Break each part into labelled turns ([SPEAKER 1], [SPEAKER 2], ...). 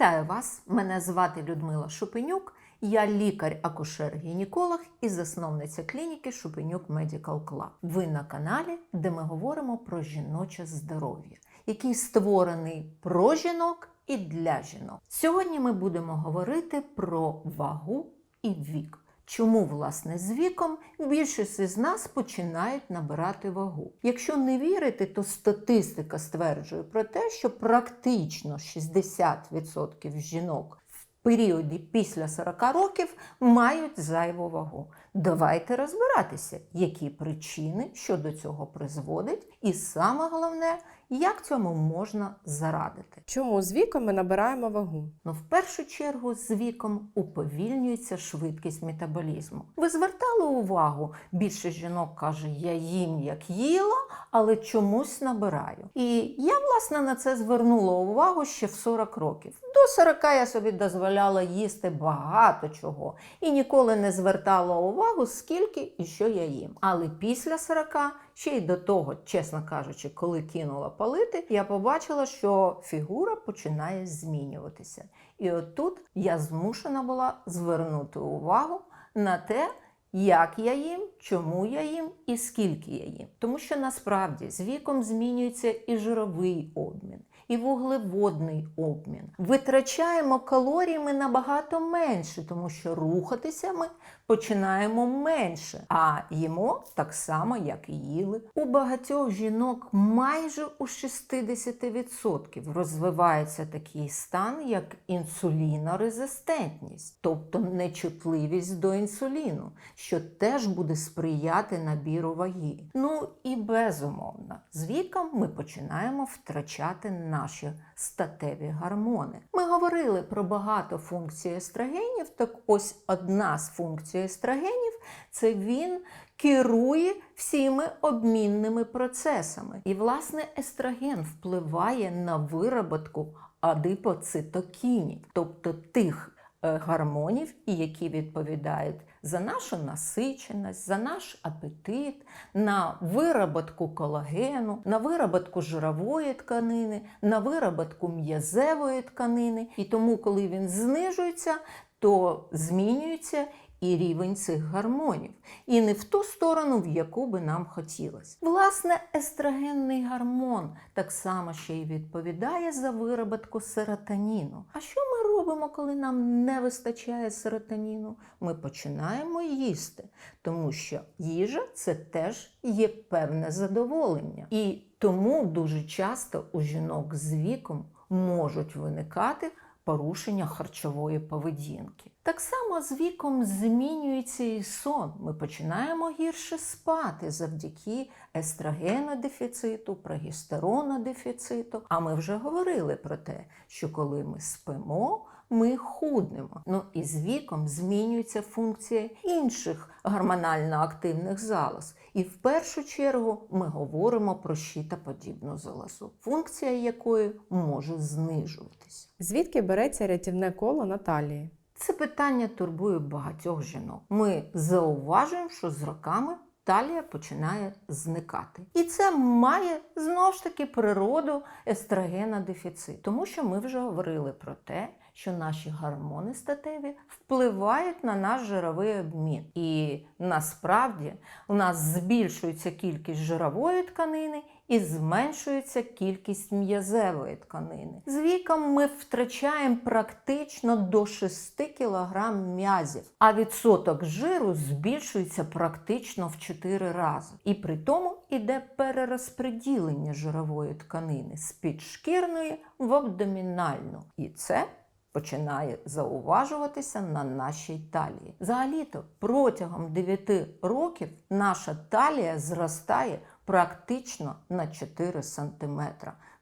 [SPEAKER 1] Вітаю вас! Мене звати Людмила Шупенюк. Я лікар-акушер-гінеколог і засновниця клініки Шупенюк Medical Club. Ви на каналі, де ми говоримо про жіноче здоров'я, який створений про жінок і для жінок. Сьогодні ми будемо говорити про вагу і вік. Чому, власне, з віком більшість із нас починають набирати вагу? Якщо не вірити, то статистика стверджує про те, що практично 60% жінок в періоді після 40 років мають зайву вагу. Давайте розбиратися, які причини, що до цього призводить, і саме головне, як цьому можна зарадити.
[SPEAKER 2] Чому з віком ми набираємо вагу?
[SPEAKER 1] Ну, в першу чергу, з віком уповільнюється швидкість метаболізму. Ви звертали увагу? Більше жінок каже, я їм як їла, але чомусь набираю. І я, власне, на це звернула увагу ще в 40 років. До 40 я собі дозволяла їсти багато чого і ніколи не звертала увагу, скільки і що я їм. Але після 40 Ще й до того, чесно кажучи, коли кинула палити, я побачила, що фігура починає змінюватися. І отут я змушена була звернути увагу на те, як я їм, чому я їм і скільки я їм. Тому що насправді з віком змінюється і жировий обмін. І вуглеводний обмін. Витрачаємо калорії ми набагато менше, тому що рухатися ми починаємо менше, а їмо так само, як і їли. У багатьох жінок майже у 60% розвивається такий стан, як інсулінорезистентність, тобто нечутливість до інсуліну, що теж буде сприяти набіру ваги. Ну і безумовно, з віком ми починаємо втрачати наші статеві гормони. Ми говорили про багато функцій естрогенів, так ось одна з функцій естрогенів це він керує всіми обмінними процесами. І, власне, естроген впливає на вироботку адипоцитокінів, тобто тих е, гормонів, які відповідають за нашу насиченість, за наш апетит, на вироботку колагену, на вироботку жирової тканини, на вироботку м'язевої тканини. І тому, коли він знижується, то змінюється і рівень цих гормонів, і не в ту сторону, в яку би нам хотілося. Власне, естрогенний гормон так само ще й відповідає за вироботку серотоніну. А що ми робимо, коли нам не вистачає серотоніну? Ми починаємо їсти, тому що їжа це теж є певне задоволення. І тому дуже часто у жінок з віком можуть виникати порушення харчової поведінки. Так само з віком змінюється і сон. Ми починаємо гірше спати завдяки естрогенодефіциту, прогестеронодефіциту. А ми вже говорили про те, що коли ми спимо, ми худнемо. Ну і з віком змінюється функція інших гормонально активних залоз. І в першу чергу ми говоримо про щитоподібну залозу, функція якої може знижуватися.
[SPEAKER 2] Звідки береться рятівне коло на талії?
[SPEAKER 1] Це питання турбує багатьох жінок. Ми зауважуємо, що з роками талія починає зникати. І це має знову ж таки природу естрогена дефіцит, тому що ми вже говорили про те, що наші гормони статеві впливають на наш жировий обмін. І насправді у нас збільшується кількість жирової тканини і зменшується кількість м'язевої тканини. З віком ми втрачаємо практично до 6 кг м'язів, а відсоток жиру збільшується практично в 4 рази. І при тому іде перерозподілення жирової тканини з підшкірної в абдомінальну. І це починає зауважуватися на нашій талії. Взагалі-то протягом 9 років наша талія зростає практично на 4 см,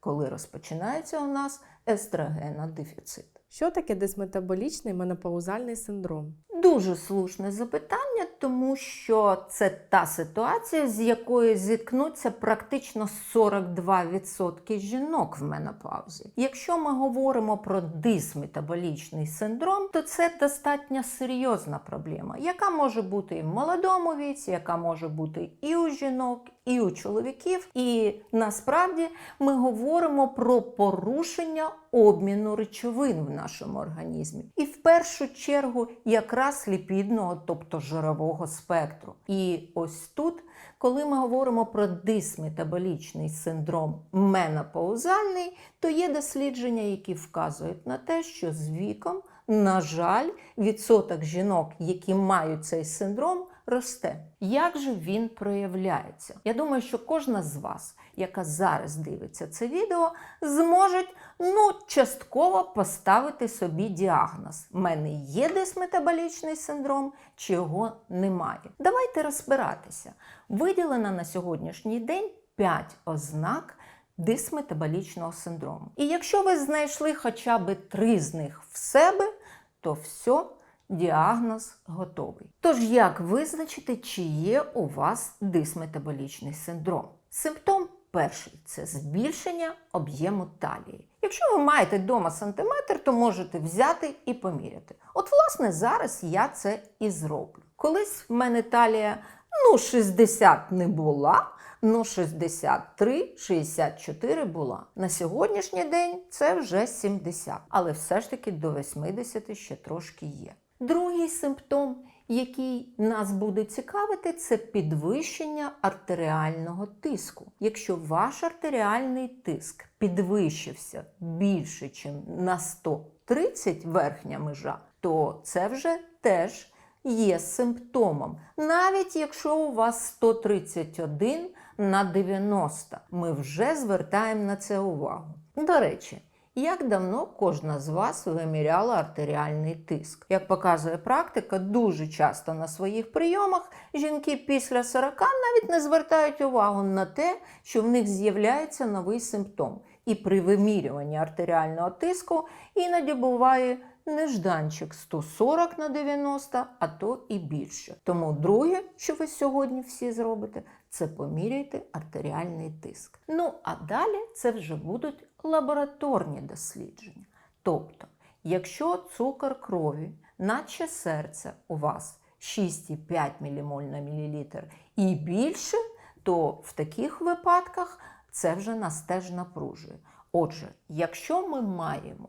[SPEAKER 1] коли розпочинається у нас естрогенодефіцит.
[SPEAKER 2] Що таке дисметаболічний менопаузальний синдром?
[SPEAKER 1] Дуже слушне запитання, тому що це та ситуація, з якою зіткнуться практично 42% жінок в менопаузі. Якщо ми говоримо про дисметаболічний синдром, то це достатньо серйозна проблема, яка може бути і в молодому віці, яка може бути і у жінок, і у чоловіків. І насправді ми говоримо про порушення обміну речовин в нашому організмі. І в першу чергу якраз ліпідного, тобто жирового спектру. І ось тут, коли ми говоримо про дисметаболічний синдром менопаузальний, то є дослідження, які вказують на те, що з віком, на жаль, відсоток жінок, які мають цей синдром, росте. Як же він проявляється? Я думаю, що кожна з вас, яка зараз дивиться це відео, зможе ну, частково поставити собі діагноз: У мене є дисметаболічний синдром, чи його немає. Давайте розбиратися. Виділено на сьогоднішній день 5 ознак дисметаболічного синдрому. І якщо ви знайшли хоча б три з них в себе, то все, діагноз готовий. Тож, як визначити, чи є у вас дисметаболічний синдром? Симптом перший це збільшення об'єму талії. Якщо ви маєте вдома сантиметр, то можете взяти і поміряти. От, власне, зараз я це і зроблю. Колись в мене талія ну, 60 не була. Ну, 63, 64 була. На сьогоднішній день це вже 70, але все ж таки до 80 ще трошки є. Другий симптом, який нас буде цікавити, це підвищення артеріального тиску. Якщо ваш артеріальний тиск підвищився більше, ніж на 130 верхня межа, то це вже теж є симптомом. Навіть якщо у вас 131 на 90, ми вже звертаємо на це увагу. До речі, як давно кожна з вас виміряла артеріальний тиск? Як показує практика, дуже часто на своїх прийомах жінки після 40 навіть не звертають увагу на те, що в них з'являється новий симптом. І при вимірюванні артеріального тиску іноді буває нежданчик 140 на 90, а то і більше. Тому друге, що ви сьогодні всі зробите, це поміряйте артеріальний тиск. Ну а далі це вже будуть лабораторні дослідження. Тобто, якщо цукор крові, наче серце у вас 6,5 ммоль на мілілітр і більше, то в таких випадках це вже нас теж напружує. Отже, якщо ми маємо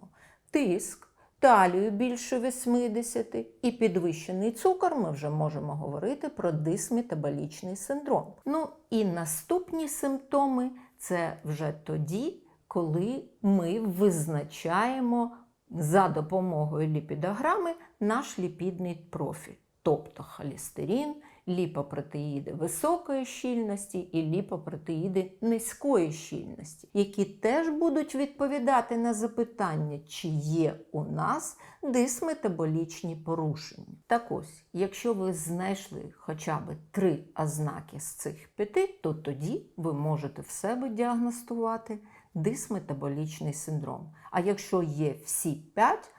[SPEAKER 1] тиск, талію більше 80 і підвищений цукор, ми вже можемо говорити про дисметаболічний синдром. Ну і наступні симптоми це вже тоді, коли ми визначаємо за допомогою ліпідограми наш ліпідний профіль, тобто холестерин, ліпопротеїди високої щільності і ліпопротеїди низької щільності, які теж будуть відповідати на запитання, чи є у нас дисметаболічні порушення. Так ось, якщо ви знайшли хоча б три ознаки з цих п'яти, то тоді ви можете в себе діагностувати дисметаболічний синдром. А якщо є всі п'ять,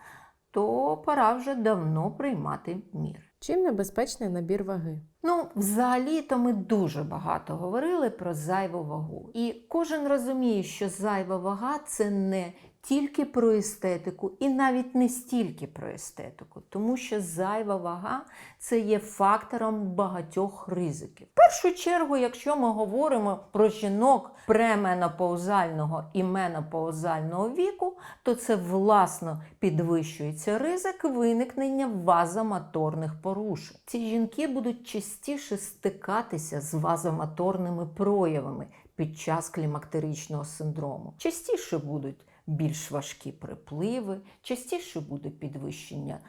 [SPEAKER 1] то пора вже давно приймати мір.
[SPEAKER 2] Чим небезпечний набір ваги?
[SPEAKER 1] Ну, взагалі-то ми дуже багато говорили про зайву вагу. І кожен розуміє, що зайва вага це не тільки про естетику, і навіть не стільки про естетику, тому що зайва вага це є фактором багатьох ризиків. В першу чергу, якщо ми говоримо про жінок пременопаузального і менопаузального віку, то це власно підвищується ризик виникнення вазомоторних порушень. Ці жінки будуть частіше стикатися з вазомоторними проявами під час клімактеричного синдрому. Частіше будуть більш важкі припливи, частіше буде підвищення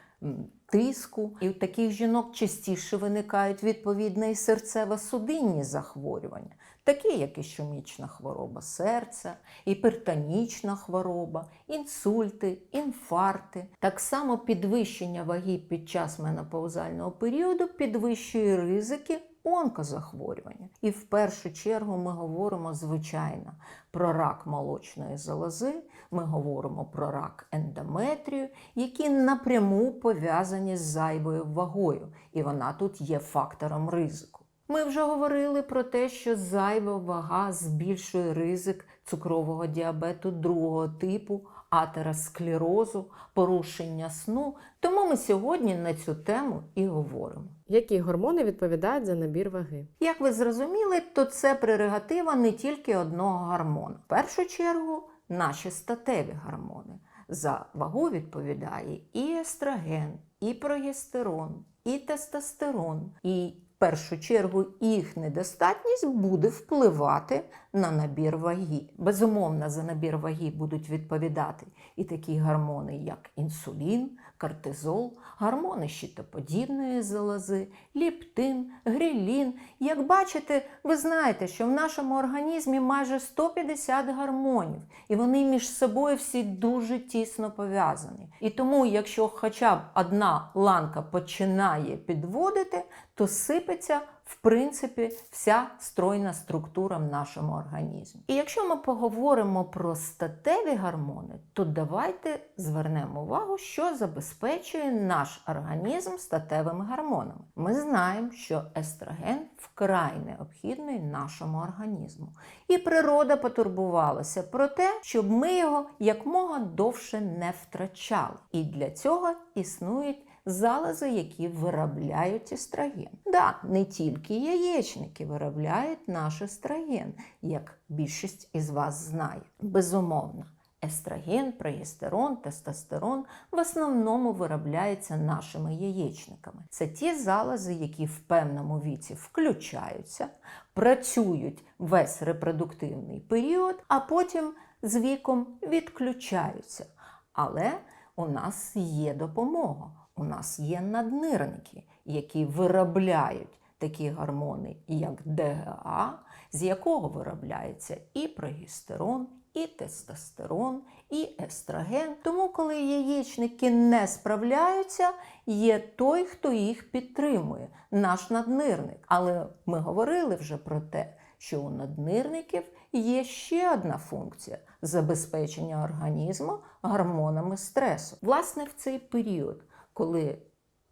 [SPEAKER 1] тиску, і у таких жінок частіше виникають відповідно і серцево-судинні захворювання, такі як ішемічна хвороба серця, гіпертонічна хвороба, інсульти, інфаркти. Так само підвищення ваги під час менопаузального періоду підвищує ризики онкозахворювання. І в першу чергу ми говоримо, звичайно, про рак молочної залози, ми говоримо про рак ендометрію, які напряму пов'язані з зайвою вагою, і вона тут є фактором ризику. Ми вже говорили про те, що зайва вага збільшує ризик цукрового діабету другого типу, атеросклерозу, порушення сну. Тому ми сьогодні на цю тему і говоримо.
[SPEAKER 2] Які гормони відповідають за набір ваги?
[SPEAKER 1] Як ви зрозуміли, то це прерогатива не тільки одного гормону. В першу чергу наші статеві гормони. За вагу відповідає і естроген, і прогестерон, і тестостерон. І першу чергу їх недостатність буде впливати на набір ваги. Безумовно, за набір ваги будуть відповідати і такі гормони, як інсулін, кортизол, гормони щитоподібної залози, ліптин, грілін. Як бачите, ви знаєте, що в нашому організмі майже 150 гормонів, і вони між собою всі дуже тісно пов'язані. І тому, якщо хоча б одна ланка починає підводити, то сипеться в принципі вся стройна структура в нашому організмі. І якщо ми поговоримо про статеві гормони, то давайте звернемо увагу, що забезпечує наш організм статевими гормонами. Ми знаємо, що естроген вкрай необхідний нашому організму. І природа потурбувалася про те, щоб ми його якмога довше не втрачали. І для цього існують залози, які виробляють естроген. Да, не тільки яєчники виробляють наш естроген, як більшість із вас знає. Безумовно. Естроген, прогестерон, тестостерон в основному виробляються нашими яєчниками. Це ті залози, які в певному віці включаються, працюють весь репродуктивний період, а потім з віком відключаються. Але у нас є допомога. У нас є наднирники, які виробляють такі гормони, як ДГА, з якого виробляється і прогестерон, і тестостерон, і естроген. Тому, коли яєчники не справляються, є той, хто їх підтримує, наш наднирник. Але ми говорили вже про те, що у наднирників є ще одна функція забезпечення організму гормонами стресу. Власне, в цей період, коли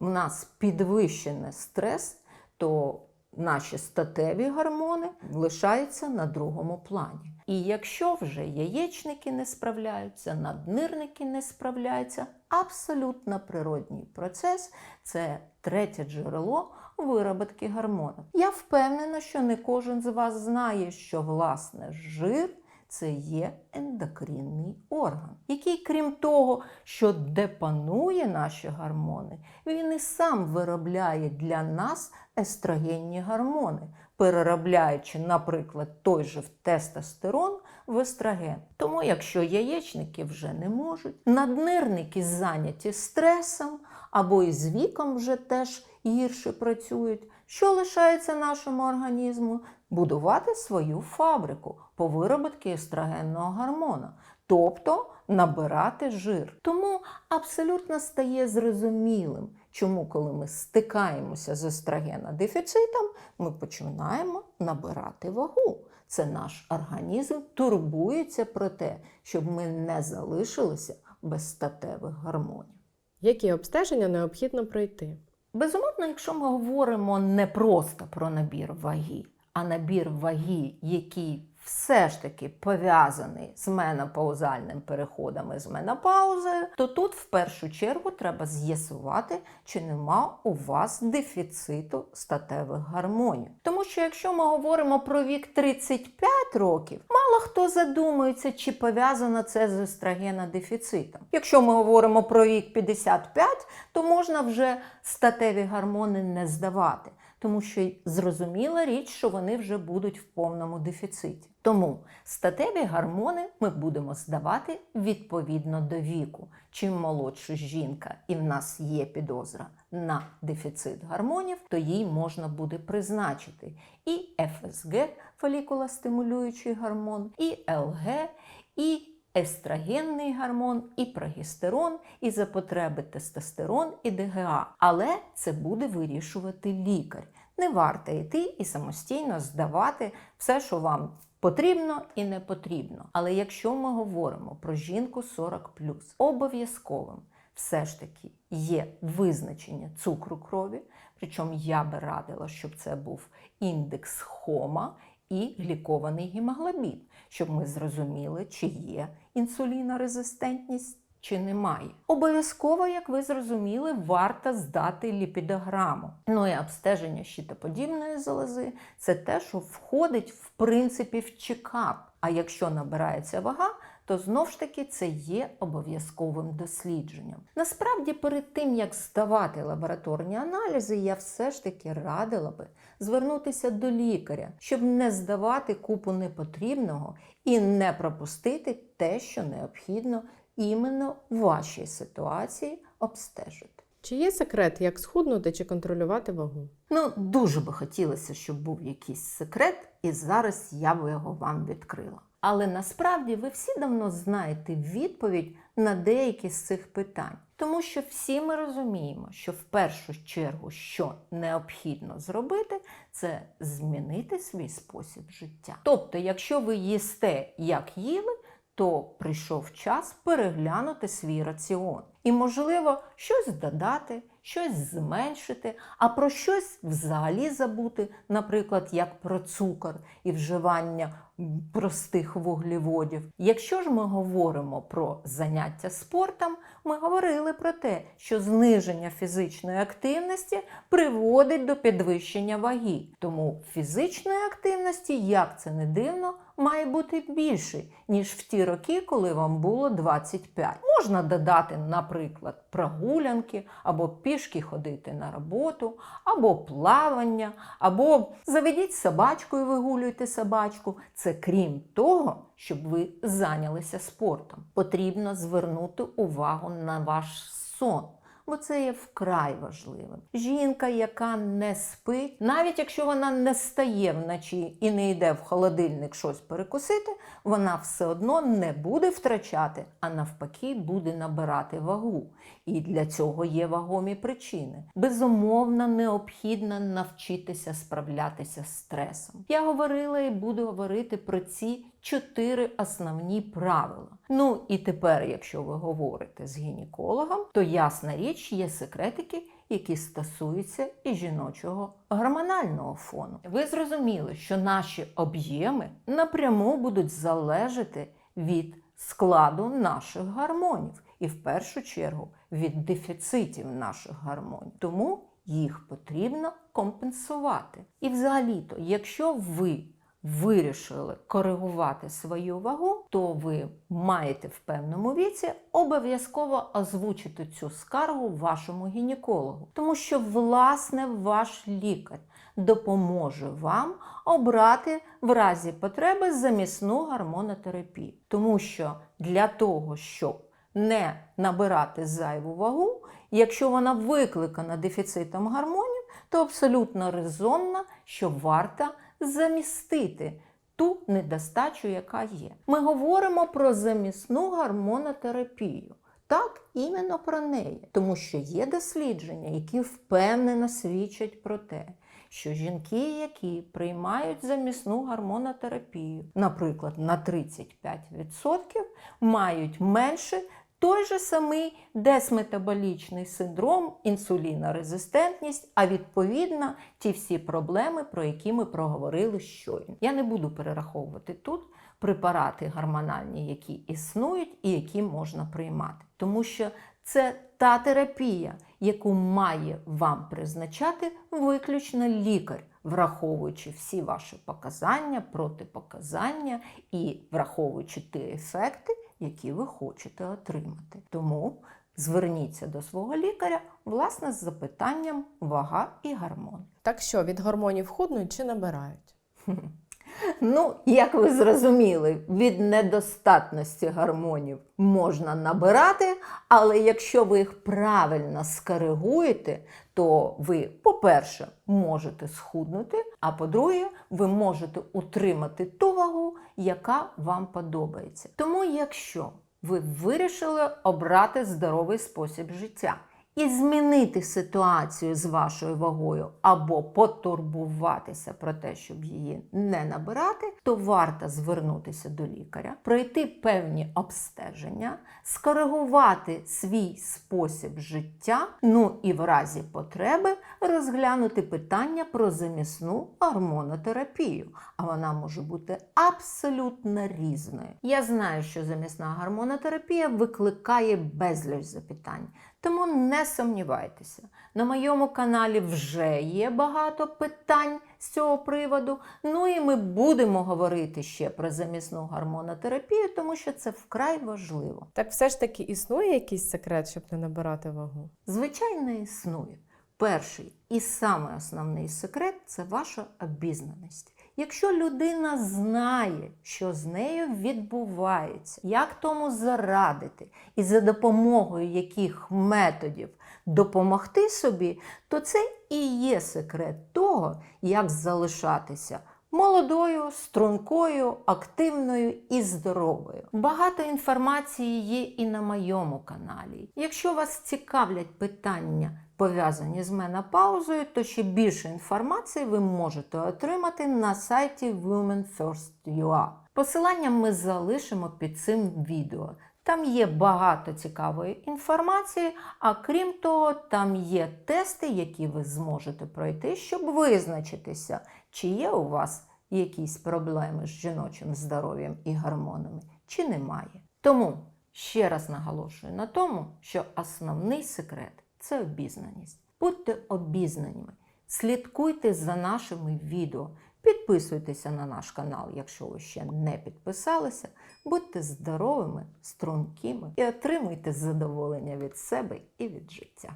[SPEAKER 1] в нас підвищений стрес, то наші статеві гормони лишаються на другому плані. І якщо вже яєчники не справляються, наднирники не справляються, абсолютно природній процес це третє джерело вироботки гормонів. Я впевнена, що не кожен з вас знає, що власне жир це є ендокринний орган, який, крім того, що депанує наші гормони, він і сам виробляє для нас естрогенні гормони, переробляючи, наприклад, той же тестостерон в естроген. Тому, якщо яєчники вже не можуть, наднирники зайняті стресом або із віком вже теж гірше працюють, що лишається нашому організму? Будувати свою фабрику по виробітки естрогенного гормона, тобто набирати жир. Тому абсолютно стає зрозумілим, чому, коли ми стикаємося з естрогенодефіцитом, ми починаємо набирати вагу. Це наш організм турбується про те, щоб ми не залишилися без статевих гормонів.
[SPEAKER 2] Які обстеження необхідно пройти?
[SPEAKER 1] Безумовно, якщо ми говоримо не просто про набір ваги, а набір ваги, який все ж таки пов'язаний з менопаузальним переходом і з менопаузою, то тут в першу чергу треба з'ясувати, чи нема у вас дефіциту статевих гормонів. Тому що якщо ми говоримо про вік 35 років, мало хто задумується, чи пов'язано це з естрогенодефіцитом. Якщо ми говоримо про вік 55, то можна вже статеві гормони не здавати тому що зрозуміла річ, що вони вже будуть в повному дефіциті. Тому статеві гормони ми будемо здавати відповідно до віку. Чим молодша жінка і в нас є підозра на дефіцит гормонів, то їй можна буде призначити і ФСГ, фолікулостимулюючий гормон, і ЛГ, і естрогенний гормон, і прогестерон, і за потреби тестостерон і ДГА. Але це буде вирішувати лікар. Не варто йти і самостійно здавати все, що вам потрібно і не потрібно. Але якщо ми говоримо про жінку 40 обов'язковим все ж таки є визначення цукру крові. Причому я би радила, щоб це був індекс хома і глікований гемоглобін, щоб ми зрозуміли, чи є інсулінорезистентність. Чи немає. Обов'язково, як ви зрозуміли, варто здати ліпідограму. Ну і обстеження щитоподібної залози це те, що входить в принципі в чекап. А якщо набирається вага, то знов ж таки це є обов'язковим дослідженням. Насправді, перед тим як здавати лабораторні аналізи, я все ж таки радила би звернутися до лікаря, щоб не здавати купу непотрібного і не пропустити те, що необхідно іменно в вашій ситуації обстежити.
[SPEAKER 2] Чи є секрет, як схуднути чи контролювати вагу?
[SPEAKER 1] Ну, дуже би хотілося, щоб був якийсь секрет, і зараз я би його вам відкрила. Але насправді ви всі давно знаєте відповідь на деякі з цих питань. Тому що всі ми розуміємо, що в першу чергу, що необхідно зробити, це змінити свій спосіб життя. Тобто, якщо ви їсте як їли, то прийшов час переглянути свій раціон. І, можливо, щось додати, щось зменшити, а про щось взагалі забути, наприклад, як про цукор і вживання простих вуглеводів. Якщо ж ми говоримо про заняття спортом, ми говорили про те, що зниження фізичної активності приводить до підвищення ваги. Тому фізичної активності, як це не дивно, має бути більший, ніж в ті роки, коли вам було 25. Можна додати, наприклад, прогулянки, або пішки ходити на роботу, або плавання, або заведіть собачку і вигулюйте собачку. Це крім того, щоб ви зайнялися спортом. Потрібно звернути увагу на ваш сон. Бо це є вкрай важливим. Жінка, яка не спить, навіть якщо вона не стає вночі і не йде в холодильник щось перекусити, вона все одно не буде втрачати, а навпаки, буде набирати вагу. І для цього є вагомі причини. Безумовно, необхідно навчитися справлятися з стресом. Я говорила і буду говорити про ці чотири основні правила. Ну і тепер, якщо ви говорите з гінекологом, то ясна річ є секретики, які стосуються і жіночого гормонального фону. Ви зрозуміли, що наші об'єми напряму будуть залежати від складу наших гормонів, і в першу чергу від дефіцитів наших гормонів. Тому їх потрібно компенсувати. І взагалі-то, якщо ви вирішили коригувати свою вагу, то ви маєте в певному віці обов'язково озвучити цю скаргу вашому гінекологу, тому що власне ваш лікар допоможе вам обрати в разі потреби замісну гормонотерапію, тому що для того, щоб не набирати зайву вагу, якщо вона викликана дефіцитом гормонів, то абсолютно резонно, що варто замістити ту недостачу, яка є. Ми говоримо про замісну гормонотерапію. Так, іменно про неї, тому що є дослідження, які впевнено свідчать про те, що жінки, які приймають замісну гормонотерапію, наприклад, на 35%, мають менше той же самий десметаболічний синдром, інсулінорезистентність, а відповідно ті всі проблеми, про які ми проговорили щойно. Я не буду перераховувати тут препарати гормональні, які існують і які можна приймати, тому що це та терапія, яку має вам призначати виключно лікар, враховуючи всі ваші показання, протипоказання і враховуючи ті ефекти, які ви хочете отримати. Тому зверніться до свого лікаря власне з запитанням вага і гормон.
[SPEAKER 2] Так що від гормонів худнуть чи набирають?
[SPEAKER 1] Ну, як ви зрозуміли, від недостатності гормонів можна набирати, але якщо ви їх правильно скоригуєте, то ви, по-перше, можете схуднути, А по-друге, ви можете утримати ту вагу, яка вам подобається. Тому, якщо ви вирішили обрати здоровий спосіб життя і змінити ситуацію з вашою вагою або потурбуватися про те, щоб її не набирати, то варто звернутися до лікаря, пройти певні обстеження, скоригувати свій спосіб життя, ну і в разі потреби розглянути питання про замісну гормонотерапію. А вона може бути абсолютно різною. Я знаю, що замісна гормонотерапія викликає безліч запитань. Тому не сумнівайтеся, на моєму каналі вже є багато питань з цього приводу. Ну і ми будемо говорити ще про замісну гормонотерапію, тому що це вкрай важливо.
[SPEAKER 2] Так все ж таки існує якийсь секрет, щоб не набирати вагу?
[SPEAKER 1] Звичайно, існує. Перший і самий основний секрет це ваша обізнаність. Якщо людина знає, що з нею відбувається, як тому зарадити, і за допомогою яких методів допомогти собі, то це і є секрет того, як залишатися молодою, стрункою, активною і здоровою. Багато інформації є і на моєму каналі. Якщо вас цікавлять питання, пов'язані з менопаузою, то ще більше інформації ви можете отримати на сайті Women First UA. Посилання ми залишимо під цим відео. Там є багато цікавої інформації, а крім того, там є тести, які ви зможете пройти, щоб визначитися, чи є у вас якісь проблеми з жіночим здоров'ям і гормонами, чи немає. Тому ще раз наголошую на тому, що основний секрет це обізнаність. Будьте обізнаними, слідкуйте за нашими відео, підписуйтеся на наш канал, якщо ви ще не підписалися. Будьте здоровими, стрункими і отримуйте задоволення від себе і від життя.